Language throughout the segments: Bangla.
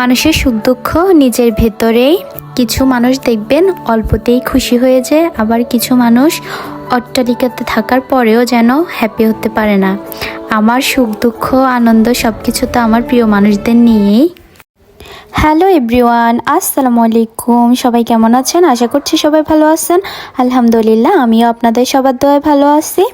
মানুষের সুখ দুঃখ নিজের ভেতরেই। কিছু মানুষ দেখবেন অল্পতেই খুশি হয়ে যায়, আবার কিছু মানুষ অট্টালিকাতে থাকার পরেও যেন হ্যাপি হতে পারে না। আমার সুখ, দুঃখ, আনন্দ সব কিছু তো আমার প্রিয় মানুষদের নিয়েই। হ্যালো এভরিওয়ান আসসালামু আলাইকুম। সবাই কেমন আছেন? আশা করছি সবাই ভালো আছেন। আলহামদুলিল্লাহ, আমিও আপনাদের সবার দোয়ায় ভালো আছি।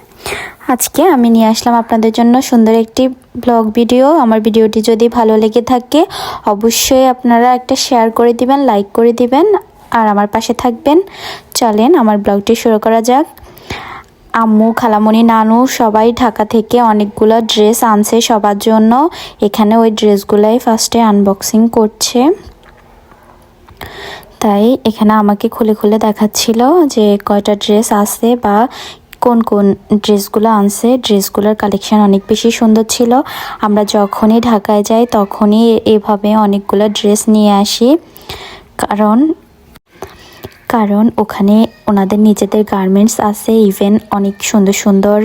আজকে আমি নিয়ে আসলাম আপনাদের জন্য সুন্দর একটি ব্লগ ভিডিও। আমার ভিডিওটি যদি ভালো লেগে থাকে, অবশ্যই আপনারা একটা শেয়ার করে দিবেন, লাইক করে দিবেন, আর আমার পাশে থাকবেন। চলেন আমার ব্লগটি শুরু করা যাক। আম্মু খালামণি নানু সবাই ঢাকা থেকে অনেকগুলো ড্রেস আনছে সবার জন্য। এখানে ওই ড্রেসগুলাই ফার্স্টে আনবক্সিং করছে। তাই এখানে আমাকে খুলে খুলে দেখাচ্ছিল যে কয়টা ড্রেস আছে বা কোন কোন ড্রেসগুলো আনছে, ড্রেসগুলোর কালেকশন অনেক বেশি সুন্দর ছিল। আমরা যখনই ঢাকায় যাই, তখনই এভাবে অনেকগুলো ড্রেস নিয়ে আসি। কারণ কারণ ওখানে ওনাদের নিজেদের গার্মেন্টস আছে ইভেন অনেক সুন্দর সুন্দর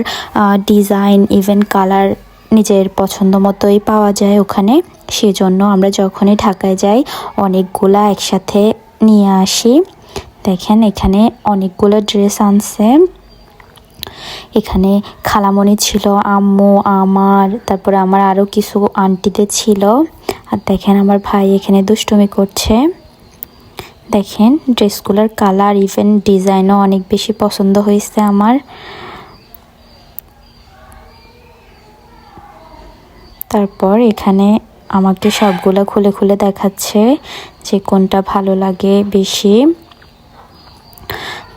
ডিজাইন ইভেন কালার নিজের পছন্দ মতোই পাওয়া যায় ওখানে। সেজন্য আমরা যখনই ঢাকায় যাই, অনেকগুলা একসাথে নিয়ে আসি। দেখেন, এখানে অনেকগুলো ড্রেস আনছে। এখানে খালামণি ছিল, আম্মু, আমার, তারপরে আমার আরও কিছু আন্টিদের ছিল। আর দেখেন আমার ভাই এখানে দুষ্টুমি করছে। দেখেন ড্রেসগুলোর কালার ইভেন ডিজাইনও অনেক বেশি পছন্দ হয়েছে আমার। তারপর এখানে আমাকে সবগুলো খুলে খুলে দেখাচ্ছে যে কোনটা ভালো লাগে বেশি।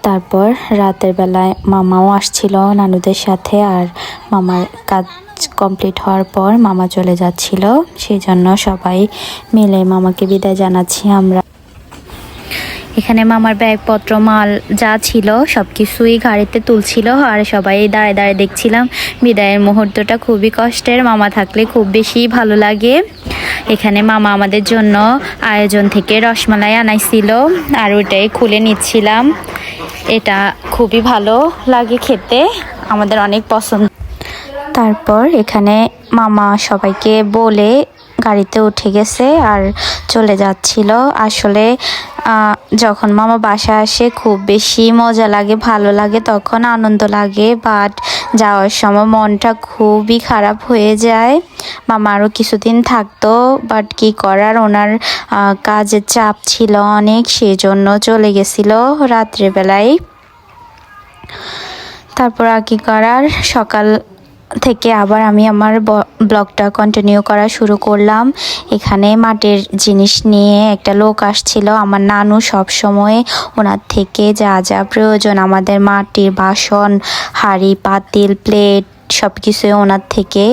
তারপর রাতের বেলায় মামাও আসছিল নানুদের সাথে আর মামার কাজ কমপ্লিট হওয়ার পর মামা চলে যাচ্ছিল। সেই জন্য সবাই মিলে মামাকে বিদায় জানাচ্ছি আমরা। এখানে মামার ব্যাগপত্র, মাল যা ছিল সব কিছুই গাড়িতে তুলছিল আর সবাই দাঁড়ায় দাঁড়ায় দেখছিলাম। বিদায়ের মুহূর্তটা খুবই কষ্টের, মামা থাকলে খুব বেশি ভালো লাগে। এখানে মামা আমাদের জন্য আয়োজন থেকে রসমালাই আনাইছিল আর ওটাই খুলে নিচ্ছিলাম। এটা খুবই ভালো লাগে খেতে আমাদের অনেক পছন্দ। তারপর এখানে মামা সবাইকে বলে গাড়িতে উঠে গেছে আর চলে যাচ্ছিল। আসলে যখন মামা বাসা আসে খুব বেশি মজা লাগে, ভালো লাগে, তখন আনন্দ লাগে। বাট যাওয়ার সময় মনটা খুবই খারাপ হয়ে যায়। মামা আরও কিছুদিন থাকতো বাট কি করার? ওনার কাজের চাপ ছিল অনেক, সেজন্য চলে গেছিল রাত্রেবেলায়। তারপর আর কি করার? সকাল থেকে আবার আমি আমার ব্লগটা কন্টিনিউ করা শুরু করলাম। এখানে মাটির জিনিস নিয়ে একটা লোক আসছিল, আমার নানু সব সময় ওনার থেকে যা যা প্রয়োজন, আমাদের মাটির বাসন, হাঁড়ি, পাতিল, প্লেট সব কিছুই ওনার থেকে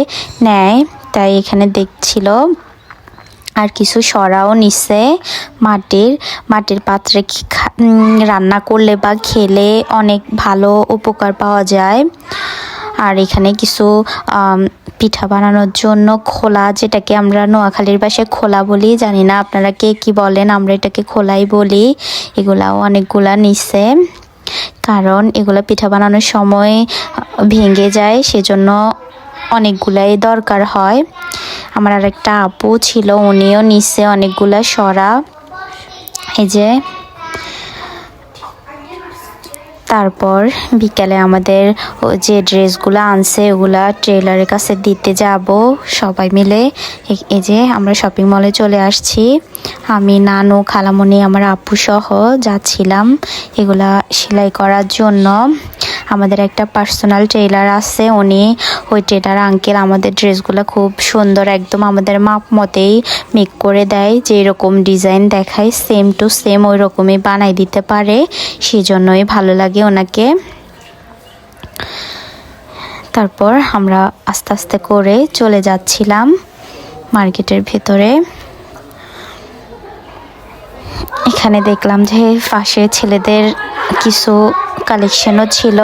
নেয়। তাই এখানে দেখছিল আর কিছু সরাও নিছে মাটির। মাটির পাত্রে রান্না করলে বা খেলে অনেক ভালো উপকার পাওয়া যায়। আর এখানে কিছু পিঠা বানানোর জন্য খোলা, যেটাকে আমরা নোয়াখালীর বাসায় খোলা বলি, জানি না আপনারা কে কি বলেন, আমরা এটাকে খোলাই বলি। এগুলাও অনেকগুলা নিচ্ছে কারণ এগুলো পিঠা বানানোর সময় ভেঙে যায়, সেজন্য অনেকগুলাই দরকার হয়। আমার আর একটা আপু ছিল, উনিও নিচ্ছে অনেকগুলা সরা। এই যে তারপর বিকালে আমাদের যে ড্রেসগুলো আনছে, ওগুলা ট্রেলারের কাছে দিতে যাব সবাই মিলে। এই যে আমরা শপিং মলে চলে আসছি। আমি, নানু খালামণি আমার আপু সহ যাচ্ছিলাম এগুলা সেলাই করার জন্য। আমাদের একটা পার্সোনাল ট্রেলার আছে, উনি ওই ট্রেলার আঙ্কেল আমাদের ড্রেসগুলো খুব সুন্দর একদম আমাদের মাপ মতেই মেক করে দেয় যে এরকম ডিজাইন দেখায় সেম টু সেম ওই রকমই বানাই দিতে পারে সেই জন্যই ভালো লাগে ওনাকে। তারপর আমরা আস্তে আস্তে করে চলে যাচ্ছিলাম মার্কেটের ভেতরে। এখানে দেখলাম যে পাশে ছেলেদের কিছু কালেকশনও ছিল।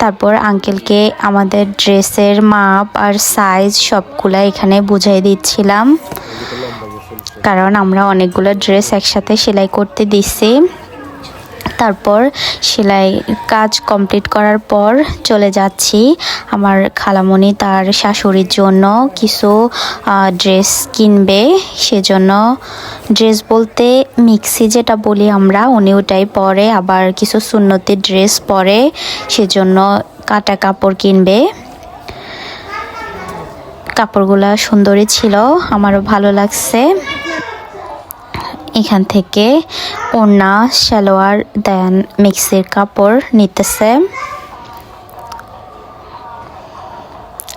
তারপর আঙ্কেলকে আমাদের ড্রেসের মাপ আর সাইজ সবগুলা এখানে বুঝাই দিচ্ছিলাম। কারণ আমরা অনেকগুলো ড্রেস একসাথে সেলাই করতে দিচ্ছি তারপর সেলাই কাজ কমপ্লিট করার পর চলে যাচ্ছি। আমার খালামণি তার শাশুড়ির জন্য কিছু ড্রেস কিনবে। সেজন্য ড্রেস বলতে মিক্সি যেটা বলি আমরা উনি ওটাই পরে, আবার কিছু সুন্নতি ড্রেস পরে, সেজন্য কাটা কাপড় কিনবে। কাপড়গুলো সুন্দরই ছিল, আমারও ভালো লাগছে। এখান থেকে ওড়না সালোয়ার, দেন মিক্সির কাপড় নিতেছে।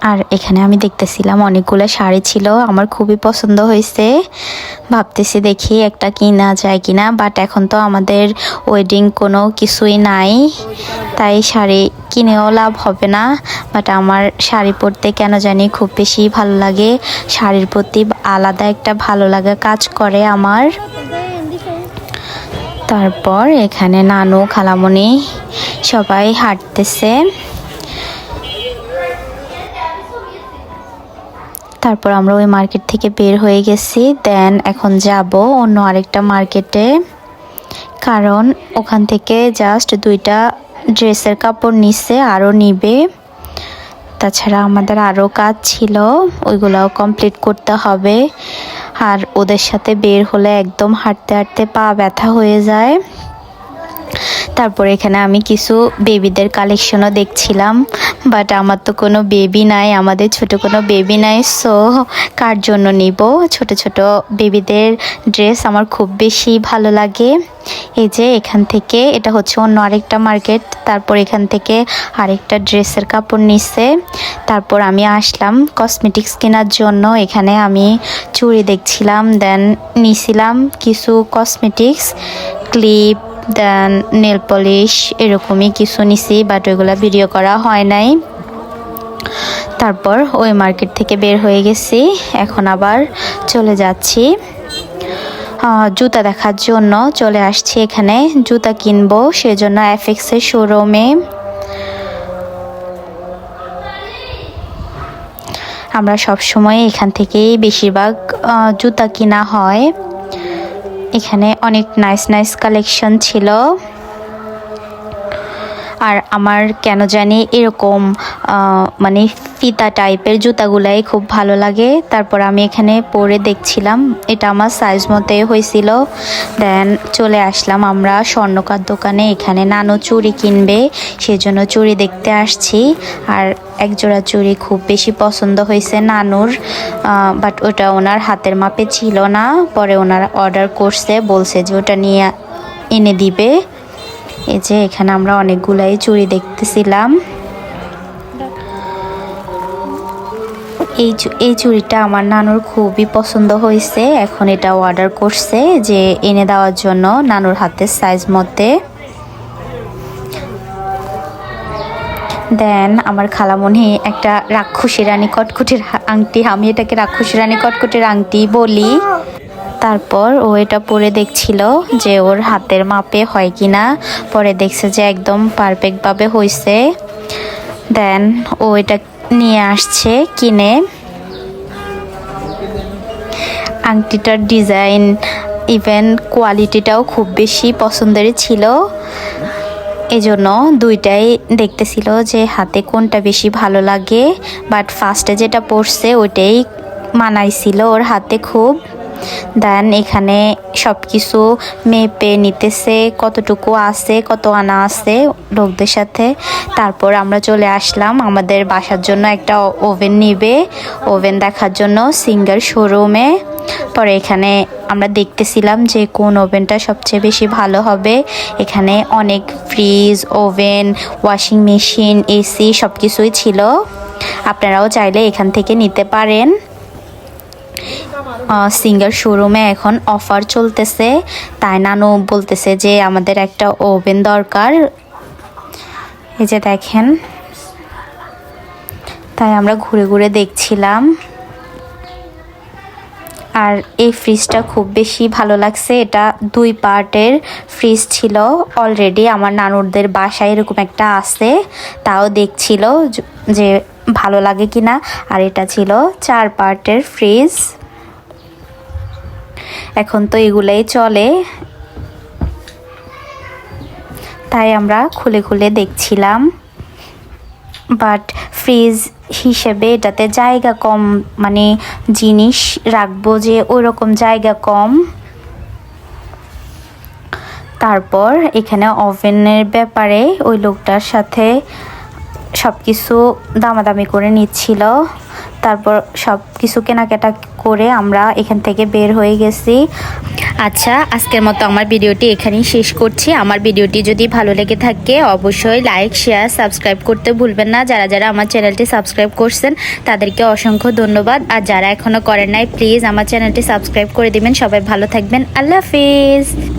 আর এখানে আমি দেখতেছিলাম অনেকগুলো শাড়ি ছিল, আমার খুবই পছন্দ হয়েছে। ভাবতেছি দেখি একটা কিনা যায় কিনা বাট এখন তো আমাদের ওয়েডিং কোনো কিছুই নাই, তাই শাড়ি কিনেও লাভ হবে না। বাট আমার শাড়ি পরতে কেন জানি খুব বেশি ভালো লাগে। শাড়ির প্রতি আলাদা একটা ভালো লাগা কাজ করে আমার। তারপর এখানে নানু খালামণি সবাই হাঁটতেছে। তারপর আমরা ওই মার্কেট থেকে বের হয়ে গেছি। দেন এখন যাব অন্য আরেকটা মার্কেটে। কারণ ওখান থেকে জাস্ট দুইটা ড্রেসের কাপড় নিচ্ছে আরও নিবে। তাছাড়া আমাদের আরও কাজ ছিল, ওইগুলোও কমপ্লিট করতে হবে। আর ওদের সাথে বের হলে একদম হাঁটতে হাঁটতে পা ব্যথা হয়ে যায়। তারপর এখানে আমি কিছু বেবিদের কালেকশনও দেখছিলাম বাট আমার তো কোনো বেবি নাই, আমাদের ছোট কোনো বেবি নাই সো কার জন্য নিব? ছোট ছোট বেবিদের ড্রেস আমার খুব বেশি ভালো লাগে। এই যে এখান থেকে, এটা হচ্ছে অন্য আরেকটা মার্কেট তারপর এখান থেকে আরেকটা ড্রেসের কাপড় নিচ্ছে তারপর আমি আসলাম কসমেটিক্স কেনার জন্য, এখানে আমি চুড়ি দেখছিলাম দেন নিছিলাম কিছু cosmetics clip then nail polish এরকমই কিছু নিছি বাট ওইগুলো ভিডিও করা হয় নাই। তারপর ওই মার্কেট থেকে বের হয়ে গেছি, এখন আবার চলে যাচ্ছি। জুতা দেখার জন্য চলে আসছি এখানে, জুতা কিনবো সেজন্য এফএক্সের শোরুমে আমরা সব সময় এখান থেকেই বেশিরভাগ জুতা কিনা হয়। এখানে অনেক নাইস নাইস কালেকশন ছিল। আর আমার কেন জানি এরকম মানে ফিতা টাইপের জুতাগুলাই খুব ভালো লাগে। তারপর আমি এখানে পরে দেখছিলাম, এটা আমার সাইজ মতে হয়েছিল। দেন চলে আসলাম আমরা স্বর্ণকার দোকানে, এখানে নানো চুড়ি কিনবে, সেজন্য চুড়ি দেখতে আসছি। আর এক জোড়া চুড়ি খুব বেশি পছন্দ হয়েছে নানুর বাট ওটা ওনার হাতের মাপে ছিল না। পরে ওনার অর্ডার করছে, বলছে যে ওটা নিয়ে এনে দিবে। এই যে এখানে আমরা অনেকগুলাই চুড়ি দেখতেছিলাম। এই এই চুড়িটা আমার নানুর খুবই পছন্দ হয়েছে। এখন এটা অর্ডার করছে যে এনে দেওয়ার জন্য নানুর হাতের সাইজ মতে দেন আমার খালামণি একটা রাক্ষসী রানী কটকুটির আংটি, আমি এটাকে রাক্ষসী রানী কটকুটির আংটি বলি। তারপর ও এটা পরে দেখছিল যে ওর হাতের মাপে হয় কি না পরে দেখছে যে একদম পারফেক্টভাবে হয়েছে দেন ও এটা নিয়ে আসছে, কিনে। আংটিটার ডিজাইন ইভেন কোয়ালিটিটাও খুব বেশি পছন্দেরই ছিল। এজন্য দুইটাই দেখতেছিল যে হাতে কোনটা বেশি ভালো লাগে বাট ফার্স্টে যেটা পরছে, ওইটাই মানাইছিল। ওর হাতে খুব দেন এখানে সব কিছু মেপে নিতেছে, কতটুকু আছে, কত আনা আছে লোকদের সাথে। তারপর আমরা চলে আসলাম, আমাদের বাসার জন্য একটা ওভেন নিবে। ওভেন দেখার জন্য সিঙ্গার শোরুমে পরে এখানে আমরা দেখতেছিলাম যে কোন ওভেনটা সবচেয়ে বেশি ভালো হবে। এখানে অনেক fridge oven washing machine AC সব কিছুই ছিল। আপনারাও চাইলে এখান থেকে নিতে পারেন। সিঙ্গার শোরুমে এখন অফার চলতেছে। তাই নানু বলতেছে যে আমাদের একটা ওভেন দরকার। এই যে দেখেন। তাই আমরা ঘুরে ঘুরে দেখছিলাম। আর এই ফ্রিজটা খুব বেশি ভালো লাগছে। এটা দুই পার্টের ফ্রিজ ছিল। অলরেডি আমার নানুরদের বাসায় এরকম একটা আছে। তাও দেখছিল যে ভালো লাগে কিনা? আর এটা ছিল চার পার্টের ফ্রিজ। এখন তো এগুলাই চলে। তাই আমরা খুলে খুলে দেখছিলাম। বাট ফ্রিজ হিসেবে এটাতে জায়গা কম মানে জিনিস রাখব যে ওই রকম জায়গা কম। তারপর এখানে ওভেনের ব্যাপারে ওই লোকটার সাথে সব কিছু দামাদামি করে নিচ্ছিল। তারপর সব কিছু কেনাকাটা করে আমরা এখান থেকে বের হয়ে গেছি। আচ্ছা আজকের মতো আমার ভিডিওটি এখানেই শেষ করছি। আমার ভিডিওটি যদি ভালো লেগে থাকে, অবশ্যই লাইক শেয়ার সাবস্ক্রাইব করতে ভুলবেন না। যারা যারা আমার চ্যানেলটি সাবস্ক্রাইব করছেন, তাদেরকে অসংখ্য ধন্যবাদ। আর যারা এখনও করেন নাই প্লিজ আমার চ্যানেলটি সাবস্ক্রাইব করে দিবেন। সবাই ভালো থাকবেন। আল্লাহ হাফিজ।